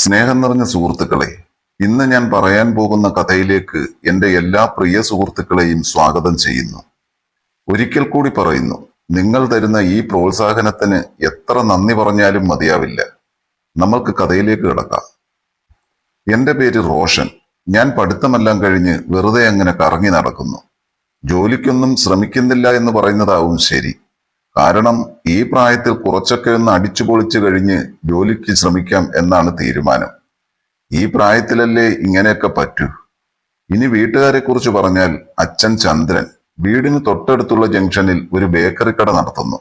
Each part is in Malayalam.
സ്നേഹം നിറഞ്ഞ സുഹൃത്തുക്കളെ ഇന്ന് ഞാൻ പറയാൻ പോകുന്ന കഥയിലേക്ക് എന്റെ എല്ലാ പ്രിയ സുഹൃത്തുക്കളെയും സ്വാഗതം ചെയ്യുന്നു. ഒരിക്കൽ കൂടി പറയുന്നു നിങ്ങൾ തരുന്ന ഈ പ്രോത്സാഹനത്തിന് എത്ര നന്ദി പറഞ്ഞാലും മതിയാവില്ല. നമ്മൾക്ക് കഥയിലേക്ക് കിടക്കാം. എന്റെ പേര് റോഷൻ. ഞാൻ പഠിത്തമെല്ലാം കഴിഞ്ഞ് വെറുതെ അങ്ങനെ കറങ്ങി നടക്കുന്നു. ജോലിക്കൊന്നും ശ്രമിക്കുന്നില്ല എന്ന് പറയുന്നതാവും ശരി. കാരണം ഈ പ്രായത്തിൽ കുറച്ചൊക്കെ ഒന്ന് അടിച്ചു പൊളിച്ചു കഴിഞ്ഞ് ജോലിക്ക് ശ്രമിക്കാം എന്നാണ് തീരുമാനം. ഈ പ്രായത്തിലല്ലേ ഇങ്ങനെയൊക്കെ പറ്റൂ? ഇനി വീട്ടുകാരെ കുറിച്ച് പറഞ്ഞാൽ അച്ഛൻ ചന്ദ്രൻ വീടിന് തൊട്ടടുത്തുള്ള ജംഗ്ഷനിൽ ഒരു ബേക്കറി കട നടത്തുന്നു.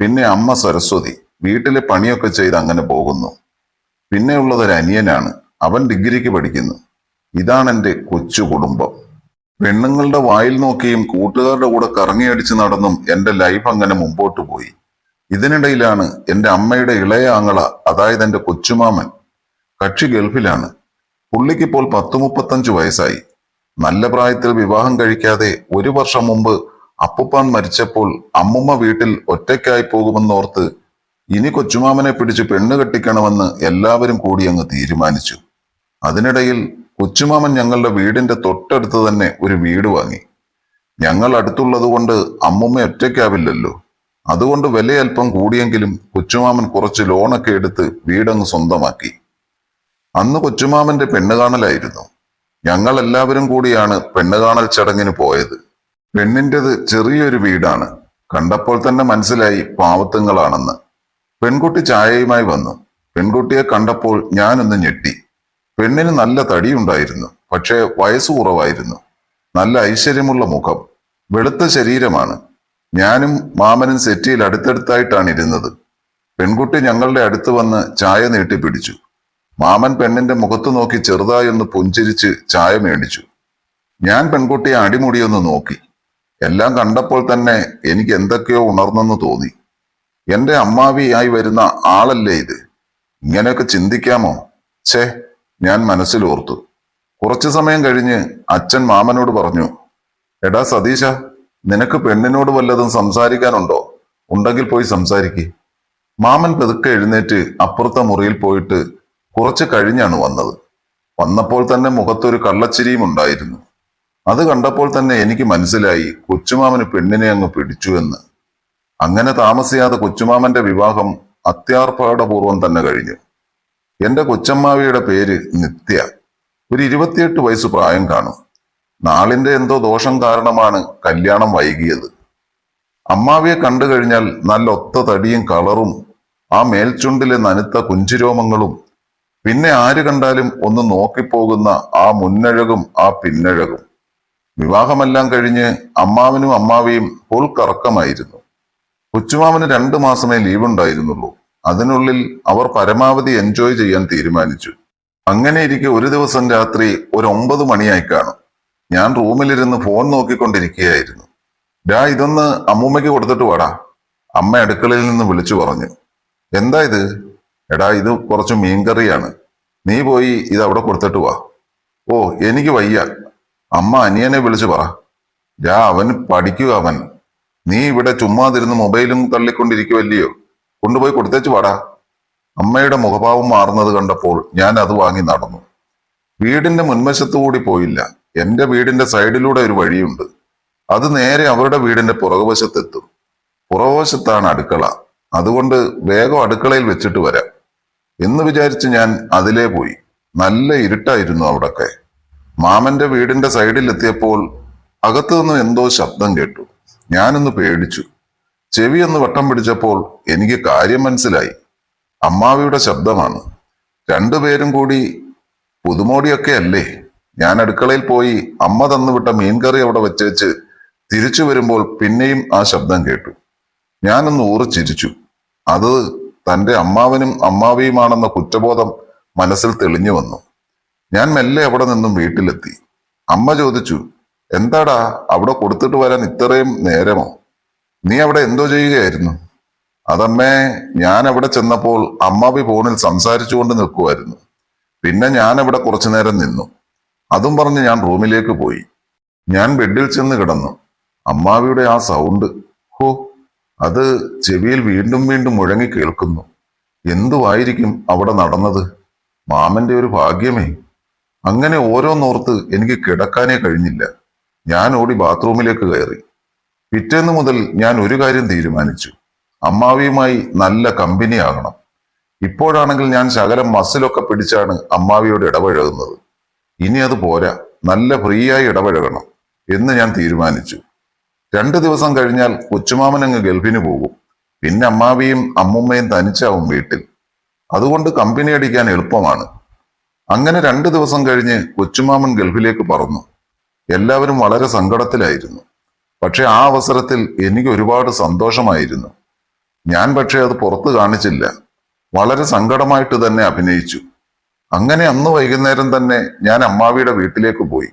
പിന്നെ അമ്മ സരസ്വതി വീട്ടിലെ പണിയൊക്കെ ചെയ്ത് അങ്ങനെ പോകുന്നു. പിന്നെ ഉള്ളതൊരു ഒരു അനിയനാണ്. അവൻ ഡിഗ്രിക്ക് പഠിക്കുന്നു. ഇതാണ് എന്റെ കൊച്ചു കുടുംബം. പെണ്ണുങ്ങളുടെ വായിൽ നോക്കിയും കൂട്ടുകാരുടെ കൂടെ കറങ്ങിയടിച്ച് നടന്നും എന്റെ ലൈഫ് അങ്ങനെ മുമ്പോട്ട് പോയി. ഇതിനിടയിലാണ് എന്റെ അമ്മയുടെ ഇളയ ആങ്ങള അതായത് എന്റെ കൊച്ചുമാമൻ കക്ഷി ഗൾഫിലാണ്. പുള്ളിക്കിപ്പോൾ പത്ത് മുപ്പത്തഞ്ച് വയസ്സായി. നല്ല പ്രായത്തിൽ വിവാഹം കഴിക്കാതെ ഒരു വർഷം മുമ്പ് അപ്പുപ്പാൻ മരിച്ചപ്പോൾ അമ്മുമ്മ വീട്ടിൽ ഒറ്റയ്ക്കായി പോകുമെന്നോർത്ത് ഇനി കൊച്ചുമാമനെ പിടിച്ച് പെണ്ണ് കെട്ടിക്കണമെന്ന് എല്ലാവരും കൂടി അങ്ങ് തീരുമാനിച്ചു. അതിനിടയിൽ കൊച്ചുമാമൻ ഞങ്ങളുടെ വീടിന്റെ തൊട്ടടുത്ത് തന്നെ ഒരു വീട് വാങ്ങി. ഞങ്ങൾ അടുത്തുള്ളത് കൊണ്ട് അമ്മുമ്മ ഒറ്റയ്ക്കാവില്ലല്ലോ. അതുകൊണ്ട് വില അല്പം കൂടിയെങ്കിലും കൊച്ചുമാമൻ കുറച്ച് ലോണൊക്കെ എടുത്ത് വീടങ്ങ് സ്വന്തമാക്കി. അന്ന് കൊച്ചുമാമന്റെ പെണ്ണ് കാണലായിരുന്നു ഞങ്ങൾ എല്ലാവരും കൂടിയാണ് പെണ്ണ് കാണൽ ചടങ്ങിന് പോയത്. പെണ്ണിന്റെത് ചെറിയൊരു വീടാണ്. കണ്ടപ്പോൾ തന്നെ മനസ്സിലായി പാവത്തുങ്ങളാണെന്ന്. പെൺകുട്ടി ചായയുമായി വന്നു. പെൺകുട്ടിയെ കണ്ടപ്പോൾ ഞാനൊന്ന് ഞെട്ടി. പെണ്ണിന് നല്ല തടിയുണ്ടായിരുന്നു പക്ഷേ വയസ്സ് കുറവായിരുന്നു. നല്ല ഐശ്വര്യമുള്ള മുഖം വെളുത്ത ശരീരമാണ്. ഞാനും മാമനും സെറ്റിയിൽ അടുത്തടുത്തായിട്ടാണ് ഇരുന്നത് പെൺകുട്ടി ഞങ്ങളുടെ അടുത്ത് വന്ന് ചായ നീട്ടിപ്പിടിച്ചു മാമൻ പെണ്ണിന്റെ മുഖത്ത് നോക്കി ചെറുതായി ഒന്ന് പുഞ്ചിരിച്ച് ചായ മേടിച്ചു. ഞാൻ പെൺകുട്ടിയെ അടിമുടിയൊന്ന് നോക്കി. എല്ലാം കണ്ടപ്പോൾ തന്നെ എനിക്ക് എന്തൊക്കെയോ ഉണർന്നെന്ന് തോന്നി. എന്റെ അമ്മാവിയായി വരുന്ന ആളല്ലേ ഇത്? ഇങ്ങനെയൊക്കെ ചിന്തിക്കാമോ? ഛേ ഞാൻ മനസ്സിലോർത്തു. കുറച്ചു സമയം കഴിഞ്ഞ് അച്ഛൻ മാമനോട് പറഞ്ഞു എടാ സതീശ നിനക്ക് പെണ്ണിനോട് വല്ലതും സംസാരിക്കാനുണ്ടോ? ഉണ്ടെങ്കിൽ പോയി സംസാരിക്കേ. മാമൻ പെതുക്കെ എഴുന്നേറ്റ് അപ്പുറത്തെ മുറിയിൽ പോയിട്ട് കുറച്ച് കഴിഞ്ഞാണ് വന്നത്. വന്നപ്പോൾ തന്നെ മുഖത്തൊരു കള്ളച്ചിരിയും ഉണ്ടായിരുന്നു. അത് കണ്ടപ്പോൾ തന്നെ എനിക്ക് മനസ്സിലായി കൊച്ചുമാമന് പെണ്ണിനെ അങ്ങ് പിടിച്ചു എന്ന്. അങ്ങനെ താമസിയാതെ കൊച്ചുമാമന്റെ വിവാഹം അത്യാർഭാടപൂർവം തന്നെ കഴിഞ്ഞു. എന്റെ കൊച്ചമ്മാവിയുടെ പേര് നിത്യ. ഒരു ഇരുപത്തിയെട്ട് വയസ്സ് പ്രായം കാണും. നാളിന്റെ എന്തോ ദോഷം കാരണമാണ് കല്യാണം വൈകിയത്. അമ്മാവിയെ കണ്ടു കഴിഞ്ഞാൽ നല്ല ഒത്ത തടിയും കളറും ആ മേൽച്ചുണ്ടിലെ നനുത്ത കുഞ്ചിരോമങ്ങളും പിന്നെ ആര് കണ്ടാലും ഒന്ന് നോക്കിപ്പോകുന്ന ആ മുന്നഴകും ആ പിന്നഴകും. വിവാഹമെല്ലാം കഴിഞ്ഞ് അമ്മാവനും അമ്മാവിയും പുൽക്കറക്കമായിരുന്നു കറക്കമായിരുന്നു കൊച്ചുമാമന് രണ്ടു മാസമേ ലീവ് ഉണ്ടായിരുന്നുള്ളൂ അതിനുള്ളിൽ അവർ പരമാവധി എൻജോയ് ചെയ്യാൻ തീരുമാനിച്ചു. അങ്ങനെ ഇരിക്കെ ഒരു ദിവസം രാത്രി ഒരു ഒമ്പത് മണിയായി കാണും. ഞാൻ റൂമിലിരുന്ന് ഫോൺ നോക്കിക്കൊണ്ടിരിക്കുകയായിരുന്നു. ഡാ ഇതൊന്ന് അമ്മൂമ്മയ്ക്ക് കൊടുത്തിട്ട് വാടാ. അമ്മ അടുക്കളയിൽ നിന്ന് വിളിച്ചു പറഞ്ഞു. എന്താ ഇത്? എടാ ഇത് കുറച്ച് മീൻകറിയാണ്. നീ പോയി ഇത് അവിടെ കൊടുത്തിട്ട് വാ. ഓ എനിക്ക് വയ്യ. അമ്മ അനിയനെ വിളിച്ചു പറ. ഡാ അവൻ പഠിക്കുക അവൻ. നീ ഇവിടെ ചുമ്മാതിരുന്ന് മൊബൈലും തള്ളിക്കൊണ്ടിരിക്കുവല്ലയോ? കൊണ്ടുപോയി കൊടുത്തേച്ചു വാടാ. അമ്മയുടെ മുഖഭാവം മാറുന്നത് കണ്ടപ്പോൾ ഞാൻ അത് വാങ്ങി നടന്നു. വീടിന്റെ മുൻവശത്തു കൂടി പോയില്ല. എന്റെ വീടിന്റെ സൈഡിലൂടെ ഒരു വഴിയുണ്ട്. അത് നേരെ അവരുടെ വീടിന്റെ പുറകുവശത്തെത്തും. പുറകുവശത്താണ് അടുക്കള. അതുകൊണ്ട് വേഗം അടുക്കളയിൽ വെച്ചിട്ട് വരാം. എന്ന് വിചാരിച്ച് ഞാൻ അതിലേ പോയി. നല്ല ഇരുട്ടായിരുന്നു അവിടൊക്കെ. മാമന്റെ വീടിന്റെ സൈഡിൽ എത്തിയപ്പോൾ അകത്തു നിന്നും എന്തോ ശബ്ദം കേട്ടു. ഞാനൊന്ന് പേടിച്ചു. ചെവി എന്ന് വട്ടം പിടിച്ചപ്പോൾ എനിക്ക് കാര്യം മനസ്സിലായി. അമ്മാവിയുടെ ശബ്ദമാണ്. രണ്ടുപേരും കൂടി പുതുമോടിയൊക്കെ അല്ലേ? ഞാൻ അടുക്കളയിൽ പോയി അമ്മ തന്നുവിട്ട മീൻകറി അവിടെ വെച്ചേച്ച് തിരിച്ചു വരുമ്പോൾ പിന്നെയും ആ ശബ്ദം കേട്ടു. ഞാനൊന്ന് ഊറിച്ചിരിച്ചു. അത് തന്റെ അമ്മാവനും അമ്മാവിയുമാണെന്ന കുറ്റബോധം മനസ്സിൽ തെളിഞ്ഞു വന്നു. ഞാൻ മെല്ലെ അവിടെ നിന്നും വീട്ടിലെത്തി. അമ്മ ചോദിച്ചു എന്താടാ അവിടെ കൊടുത്തിട്ട് വരാൻ ഇത്രയും നേരമോ? നീ അവിടെ എന്തോ ചെയ്യുകയായിരുന്നു? അതമ്മേ ഞാൻ അവിടെ ചെന്നപ്പോൾ അമ്മാവി ഫോണിൽ സംസാരിച്ചുകൊണ്ട് നിൽക്കുമായിരുന്നു പിന്നെ ഞാൻ അവിടെ കുറച്ചു നേരം നിന്നു. അതും പറഞ്ഞ് ഞാൻ റൂമിലേക്ക് പോയി. ഞാൻ ബെഡിൽ ചെന്ന് കിടന്നു. അമ്മാവിയുടെ ആ സൗണ്ട് ഹോ അത് ചെവിയിൽ വീണ്ടും വീണ്ടും മുഴങ്ങി കേൾക്കുന്നു. എന്തുവായിരിക്കും അവിടെ നടന്നത്? മാമന്റെ ഒരു ഭാഗ്യമേ. അങ്ങനെ ഓരോന്നോർത്ത് എനിക്ക് കിടക്കാനേ കഴിഞ്ഞില്ല. ഞാൻ ഓടി ബാത്റൂമിലേക്ക് കയറി. പിറ്റേന്ന് മുതൽ ഞാൻ ഒരു കാര്യം തീരുമാനിച്ചു. അമ്മാവിയുമായി നല്ല കമ്പനിയാകണം ഇപ്പോഴാണെങ്കിൽ ഞാൻ ശകലം മസിലൊക്കെ പിടിച്ചാണ് അമ്മാവിയോട് ഇടപഴകുന്നത്. ഇനി അത് പോരാ. നല്ല ഫ്രീയായി ഇടപഴകണം എന്ന് ഞാൻ തീരുമാനിച്ചു. രണ്ടു ദിവസം കഴിഞ്ഞാൽ കൊച്ചുമാമൻ അങ്ങ് ഗൾഫിന് പോകും. പിന്നെ അമ്മാവിയും അമ്മുമ്മയും തനിച്ചാവും വീട്ടിൽ. അതുകൊണ്ട് കമ്പനി അടിക്കാൻ എളുപ്പമാണ്. അങ്ങനെ രണ്ടു ദിവസം കഴിഞ്ഞ് കൊച്ചുമാമൻ ഗൾഫിലേക്ക് പറന്നു. എല്ലാവരും വളരെ സങ്കടത്തിലായിരുന്നു. പക്ഷെ ആ അവസരത്തിൽ എനിക്ക് ഒരുപാട് സന്തോഷമായിരുന്നു. ഞാൻ പക്ഷെ അത് പുറത്തു കാണിച്ചില്ല. വളരെ സങ്കടമായിട്ട് തന്നെ അഭിനയിച്ചു. അങ്ങനെ അന്ന് വൈകുന്നേരം തന്നെ ഞാൻ അമ്മാവിയുടെ വീട്ടിലേക്ക് പോയി.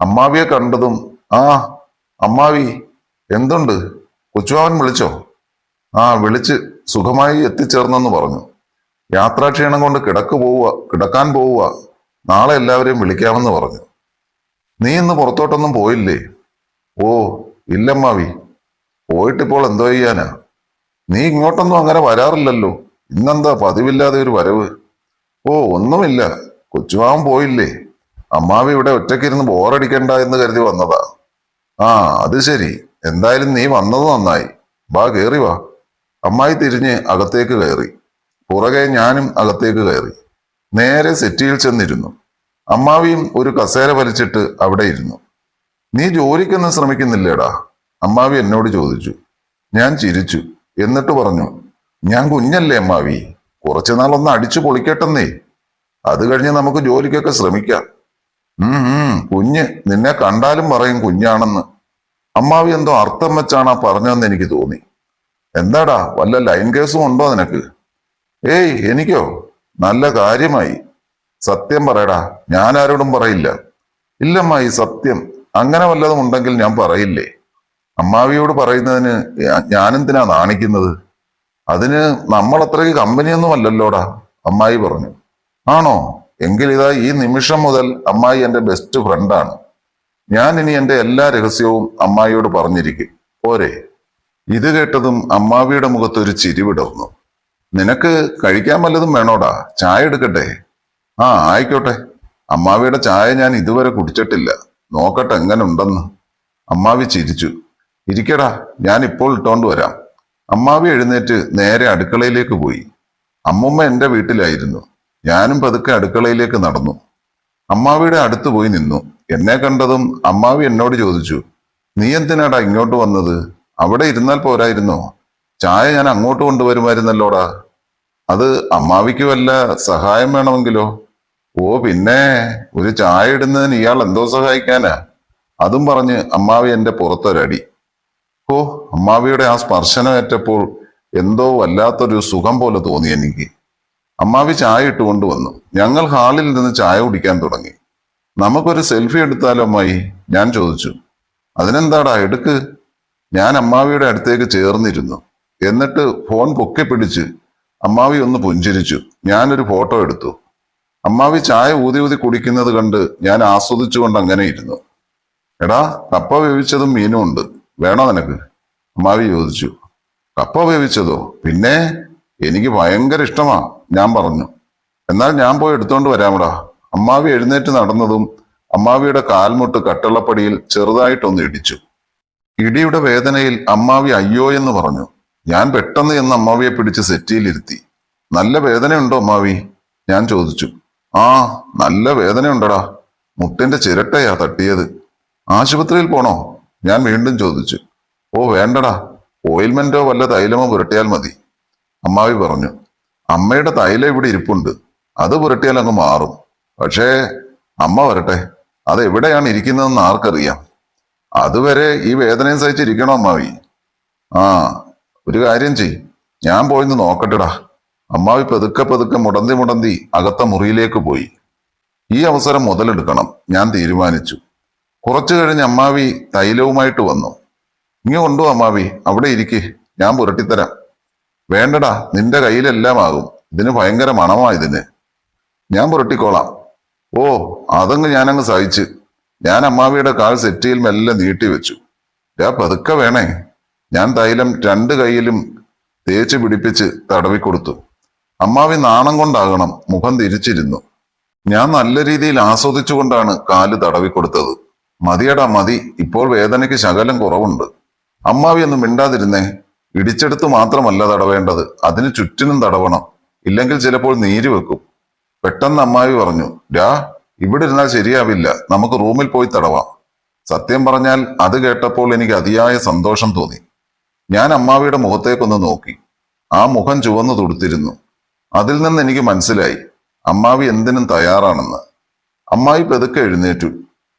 അമ്മാവിയെ കണ്ടതും ആ അമ്മാവി എന്തുണ്ട്? കൊച്ചുവാവൻ വിളിച്ചോ? ആ വിളിച്ച് സുഖമായി എത്തിച്ചേർന്നെന്ന് പറഞ്ഞു. യാത്രാക്ഷീണം കൊണ്ട് കിടക്ക് പോവുക കിടക്കാൻ പോവുക. നാളെ എല്ലാവരെയും വിളിക്കാമെന്ന് പറഞ്ഞു. നീ ഇന്ന് പുറത്തോട്ടൊന്നും പോയില്ലേ? ഓ ഇല്ലമ്മാവി പോയിട്ടിപ്പോൾ എന്തോ ചെയ്യാനാ? നീ ഇങ്ങോട്ടൊന്നും അങ്ങനെ വരാറില്ലല്ലോ. ഇന്നെന്താ പതിവില്ലാതെ ഒരു വരവ്? ഓ ഒന്നുമില്ല. കൊച്ചുമാവൻ പോയില്ലേ. അമ്മാവി ഇവിടെ ഒറ്റയ്ക്കിരുന്ന് ബോറടിക്കണ്ട എന്ന് കരുതി വന്നതാ. ആ അത് ശരി. എന്തായാലും നീ വന്നത് നന്നായി. വാ കേറി വാ. അമ്മായി തിരിഞ്ഞ് അകത്തേക്ക് കയറി. പുറകെ ഞാനും അകത്തേക്ക് കയറി. നേരെ സെറ്റിയിൽ ചെന്നിരുന്നു. അമ്മാവിയും ഒരു കസേര വലിച്ചിട്ട് അവിടെ ഇരുന്നു. നീ ജോലിക്കൊന്നും ശ്രമിക്കുന്നില്ലേടാ? അമ്മാവി എന്നോട് ചോദിച്ചു. ഞാൻ ചിരിച്ചു. എന്നിട്ട് പറഞ്ഞു ഞാൻ കുഞ്ഞല്ലേ അമ്മാവി? കുറച്ചു നാളൊന്ന് അടിച്ചു പൊളിക്കട്ടെന്നേ. അത് കഴിഞ്ഞ് നമുക്ക് ജോലിക്കൊക്കെ ശ്രമിക്കാം. ഉം കുഞ്ഞ്. നിന്നെ കണ്ടാലും പറയും കുഞ്ഞാണെന്ന്. അമ്മാവി എന്തോ അർത്ഥം വെച്ചാണ് ആ പറഞ്ഞതെന്ന് എനിക്ക് തോന്നി. എന്താടാ? വല്ല ലൈൻ കേസും ഉണ്ടോ നിനക്ക്? ഏയ് എനിക്കോ? നല്ല കാര്യമായി. സത്യം പറയടാ. ഞാൻ ആരോടും പറയില്ല. ഇല്ലമ്മായി സത്യം. അങ്ങനെ വല്ലതും ഉണ്ടെങ്കിൽ ഞാൻ പറയില്ലേ? അമ്മാവിയോട് പറയുന്നതിന് ഞാനെന്തിനാ നാണിക്കുന്നത്? അതിന് നമ്മൾ അത്രയ്ക്ക് കമ്പനിയൊന്നും അല്ലല്ലോടാ അമ്മായി പറഞ്ഞു. ആണോ? എങ്കിൽ ഇതാ ഈ നിമിഷം മുതൽ അമ്മായി എന്റെ ബെസ്റ്റ് ഫ്രണ്ടാണ് ഞാൻ ഇനി എന്റെ എല്ലാ രഹസ്യവും അമ്മായിയോട് പറഞ്ഞിരിക്കും. പോരെ. ഇത് കേട്ടതും അമ്മാവിയുടെ മുഖത്ത് ഒരു ചിരി വിടർന്നു. നിനക്ക് കഴിക്കാൻ വല്ലതും വേണോടാ? ചായ എടുക്കട്ടെ? ആ ആയിക്കോട്ടെ. അമ്മാവിയുടെ ചായ ഞാൻ ഇതുവരെ കുടിച്ചിട്ടില്ല. നോക്കട്ടെ എങ്ങനെ ഉണ്ടെന്ന് അമ്മാവി ചിരിച്ചു. ഇരിക്കടാ ഞാൻ ഇപ്പോൾ ഇട്ടോണ്ട് വരാം. അമ്മാവി എഴുന്നേറ്റ് നേരെ അടുക്കളയിലേക്ക് പോയി. അമ്മുമ്മ എന്റെ വീട്ടിലായിരുന്നു. ഞാനും പതുക്കെ അടുക്കളയിലേക്ക് നടന്നു. അമ്മാവിയുടെ അടുത്ത് പോയി നിന്നു. എന്നെ കണ്ടതും അമ്മാവി എന്നോട് ചോദിച്ചു നീ എന്തിനാടാ ഇങ്ങോട്ട് വന്നത്? അവിടെ ഇരുന്നാൽ പോരായിരുന്നോ? ചായ ഞാൻ അങ്ങോട്ട് കൊണ്ടുവരുമായിരുന്നല്ലോടാ. അത് അമ്മാവിക്ക് വല്ല സഹായം വേണമെങ്കിലോ? ഓ പിന്നെ ഒരു ചായ ഇടുന്നതിന് ഇയാൾ എന്തോ സഹായിക്കാനാ? അതും പറഞ്ഞ് അമ്മാവി എന്റെ പുറത്തൊരടി. ഓ അമ്മാവിയുടെ ആ സ്പർശനമേറ്റപ്പോൾ എന്തോ വല്ലാത്തൊരു സുഖം പോലെ തോന്നി എനിക്ക്. അമ്മാവി ചായ ഇട്ടുകൊണ്ട് വന്നു. ഞങ്ങൾ ഹാളിൽ നിന്ന് ചായ കുടിക്കാൻ തുടങ്ങി. നമുക്കൊരു സെൽഫി എടുത്താലോ അമ്മായി? ഞാൻ ചോദിച്ചു. അതിനെന്താടാ എടുക്ക്. ഞാൻ അമ്മാവിയുടെ അടുത്തേക്ക് ചേർന്നിരുന്നു. എന്നിട്ട് ഫോൺ പൊക്കി പിടിച്ച് അമ്മാവി ഒന്ന് പുഞ്ചിരിച്ചു. ഞാനൊരു ഫോട്ടോ എടുത്തു. അമ്മാവി ചായ ഊതി ഊതി കുടിക്കുന്നത് കണ്ട് ഞാൻ ആസ്വദിച്ചുകൊണ്ട് അങ്ങനെ ഇരുന്നു. എടാ കപ്പ വേവിച്ചതും മീനും ഉണ്ട്. വേണോ നിനക്ക്? അമ്മാവി ചോദിച്ചു. കപ്പ വേവിച്ചതോ? പിന്നെ എനിക്ക് ഭയങ്കര ഇഷ്ടമാ ഞാൻ പറഞ്ഞു. എന്നാൽ ഞാൻ പോയി എടുത്തോണ്ട് വരാമടാ. അമ്മാവി എഴുന്നേറ്റ് നടന്നതും അമ്മാവിയുടെ കാൽമുട്ട് കട്ടളപ്പടിയിൽ ചെറുതായിട്ടൊന്ന് ഇടിച്ചു. ഇടിയുടെ വേദനയിൽ അമ്മാവി അയ്യോ എന്ന് പറഞ്ഞു. ഞാൻ പെട്ടെന്ന് എന്ന് അമ്മാവിയെ പിടിച്ച് സെറ്റിയിലിരുത്തി. നല്ല വേദനയുണ്ടോ അമ്മാവി? ഞാൻ ചോദിച്ചു. ആ നല്ല വേദനയുണ്ടടാ. മുട്ടിന്റെ ചിരട്ടയാ തട്ടിയത്. ആശുപത്രിയിൽ പോണോ? ഞാൻ വീണ്ടും ചോദിച്ചു. ഓ വേണ്ടടാ. ഓയിൽമെന്റോ വല്ല തൈലമോ പുരട്ടിയാൽ മതി. അമ്മാവി പറഞ്ഞു. അമ്മയുടെ തൈലം ഇവിടെ ഇരിപ്പുണ്ട്. അത് പുരട്ടിയാൽ അങ്ങ് മാറും. പക്ഷേ അമ്മ വരട്ടെ. അത് എവിടെയാണ് ഇരിക്കുന്നതെന്ന് ആർക്കറിയാം. അതുവരെ ഈ വേദനയും സഹിച്ചിരിക്കണോ അമ്മാവി? ആ ഒരു കാര്യം ചെയ് ഞാൻ പോയിന്ന് നോക്കട്ടെടാ. അമ്മാവി പതുക്കെ പതുക്കെ മുടന്തി മുടന്തി അകത്ത മുറിയിലേക്ക് പോയി. ഈ അവസരം മുതലെടുക്കണം ഞാൻ തീരുമാനിച്ചു. കുറച്ചു കഴിഞ്ഞ് അമ്മാവി തൈലവുമായിട്ട് വന്നു. ഇങ്ങ് കൊണ്ടു അമ്മാവി അവിടെ ഇരിക്കേ ഞാൻ പുരട്ടിത്തരാം. വേണ്ടടാ നിന്റെ കയ്യിലെല്ലാം ആകും ഇതിന് ഭയങ്കര മണമാ ഇതിന്. ഞാൻ പുരട്ടിക്കോളാം. ഓ അതങ്ങ് ഞാനങ്ങ് സഹിച്ച്. ഞാൻ അമ്മാവിയുടെ കാൽ സെറ്റിയിൽ മെല്ലെ നീട്ടി വെച്ചു. ഞാൻ പതുക്കെ വേണേ. ഞാൻ തൈലം രണ്ട് കൈയിലും തേച്ച് പിടിപ്പിച്ച് തടവിക്കൊടുത്തു. അമ്മാവി നാണം കൊണ്ടാകണം മുഖം തിരിച്ചിരുന്നു. ഞാൻ നല്ല രീതിയിൽ ആസ്വദിച്ചുകൊണ്ടാണ് കാൽ തടവിക്കൊടുത്തത്. മതിയടാ മതി. ഇപ്പോൾ വേദനയ്ക്ക് ശകലം കുറവുണ്ട്. അമ്മാവി ഒന്നും മിണ്ടാതിരുന്നേ. ഇടിച്ചെടുത്ത് മാത്രമല്ല തടവേണ്ടത്. അതിന് ചുറ്റിനും തടവണം. ഇല്ലെങ്കിൽ ചിലപ്പോൾ നീര് വെക്കും. പെട്ടെന്ന് അമ്മാവി പറഞ്ഞു രാ ഇവിടെ ഇരുന്നാൽ ശരിയാവില്ല. നമുക്ക് റൂമിൽ പോയി തടവാം. സത്യം പറഞ്ഞാൽ അത് കേട്ടപ്പോൾ എനിക്ക് അതിയായ സന്തോഷം തോന്നി. ഞാൻ അമ്മാവിയുടെ മുഖത്തേക്കൊന്ന് നോക്കി. ആ മുഖം ചുവന്നു തുടുത്തിരുന്നു. അതിൽ നിന്ന് എനിക്ക് മനസ്സിലായി അമ്മാവി എന്തിനും തയ്യാറാണെന്ന്. അമ്മായി പെതുക്കെ എഴുന്നേറ്റു.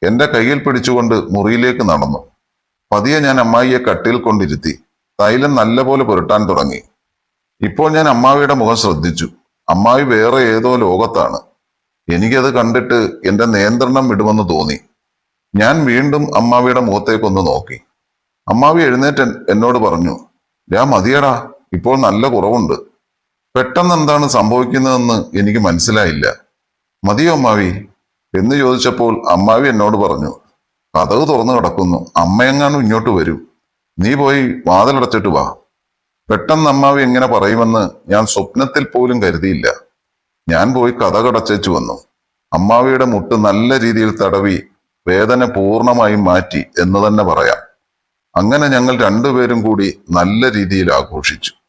എന്റെ കയ്യിൽ പിടിച്ചുകൊണ്ട് മുറിയിലേക്ക് നടന്നു. പതിയെ ഞാൻ അമ്മായിയെ കട്ടിൽ കൊണ്ടിരുത്തി. തൈലം നല്ലപോലെ പുരട്ടാൻ തുടങ്ങി. ഇപ്പോൾ ഞാൻ അമ്മാവിയുടെ മുഖം ശ്രദ്ധിച്ചു. അമ്മായി വേറെ ഏതോ ലോകത്താണ്. എനിക്കത് കണ്ടിട്ട് എന്റെ നിയന്ത്രണം വിടുമെന്ന് തോന്നി. ഞാൻ വീണ്ടും അമ്മാവിയുടെ മുഖത്തേക്കൊന്ന് നോക്കി. അമ്മാവി എഴുന്നേറ്റ് എന്നോട് പറഞ്ഞു ഞാൻ മതിയടാ. ഇപ്പോൾ നല്ല കുറവുണ്ട്. പെട്ടെന്ന് എന്താണ് സംഭവിക്കുന്നതെന്ന് എനിക്ക് മനസ്സിലായില്ല. മതിയോ അമ്മാവി? എന്ന് ചോദിച്ചപ്പോൾ അമ്മാവി എന്നോട് പറഞ്ഞു കഥവ് തുറന്നു കിടക്കുന്നു. അമ്മയെങ്ങാനും ഇങ്ങോട്ട് വരും. നീ പോയി വാതിലടച്ചിട്ട് വാ. പെട്ടെന്ന് അമ്മാവി എങ്ങനെ പറയുമെന്ന് ഞാൻ സ്വപ്നത്തിൽ പോലും കരുതിയില്ല. ഞാൻ പോയി കഥ കടച്ചു വന്നു. അമ്മാവിയുടെ മുട്ട് നല്ല രീതിയിൽ തടവി വേദന പൂർണമായും മാറ്റി എന്ന് തന്നെ പറയാം. അങ്ങനെ ഞങ്ങൾ രണ്ടുപേരും കൂടി നല്ല രീതിയിൽ ആഘോഷിച്ചു.